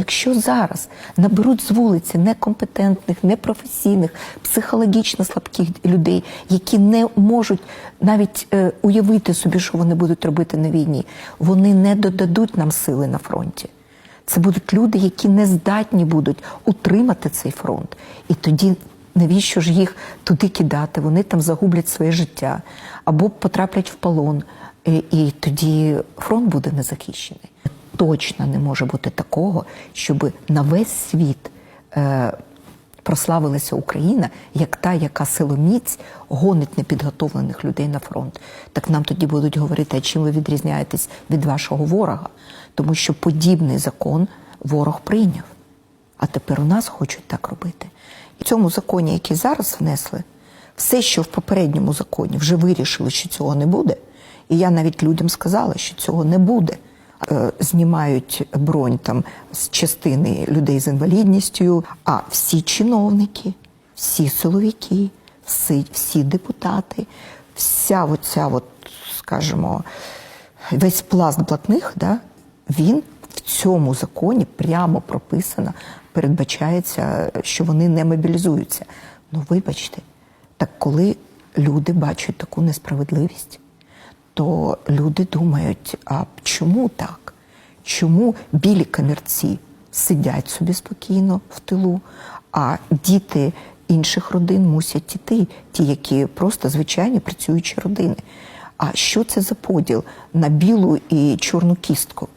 Якщо зараз наберуть з вулиці некомпетентних, непрофесійних, психологічно слабких людей, які не можуть навіть е, уявити собі, що вони будуть робити на війні, вони не додадуть нам сили на фронті. Це будуть люди, які не здатні будуть утримати цей фронт. І тоді навіщо ж їх туди кидати? Вони там загублять своє життя або потраплять в полон. І, і тоді фронт буде незахищений. Точно не може бути такого, щоб на весь світ е, прославилася Україна як та, яка силоміць гонить непідготовлених людей на фронт. Так нам тоді будуть говорити, а чим ви відрізняєтесь від вашого ворога? Тому що подібний закон ворог прийняв. А тепер у нас хочуть так робити. І в цьому законі, який зараз внесли, все, що в попередньому законі вже вирішили, що цього не буде. І я навіть людям сказала, що цього не буде. Е, Знімають бронь там з частини людей з інвалідністю, а всі чиновники, всі силовики, всі, всі депутати, вся оця, от, скажімо, весь пласт блатних, да, він в цьому законі прямо прописано, передбачається, що вони не мобілізуються. Ну, вибачте, так коли люди бачать таку несправедливість, то люди думають, а чому так? Чому білі камірці сидять собі спокійно в тилу, а діти інших родин мусять іти, ті, які просто звичайні працюючі родини. А що це за поділ на білу і чорну кістку?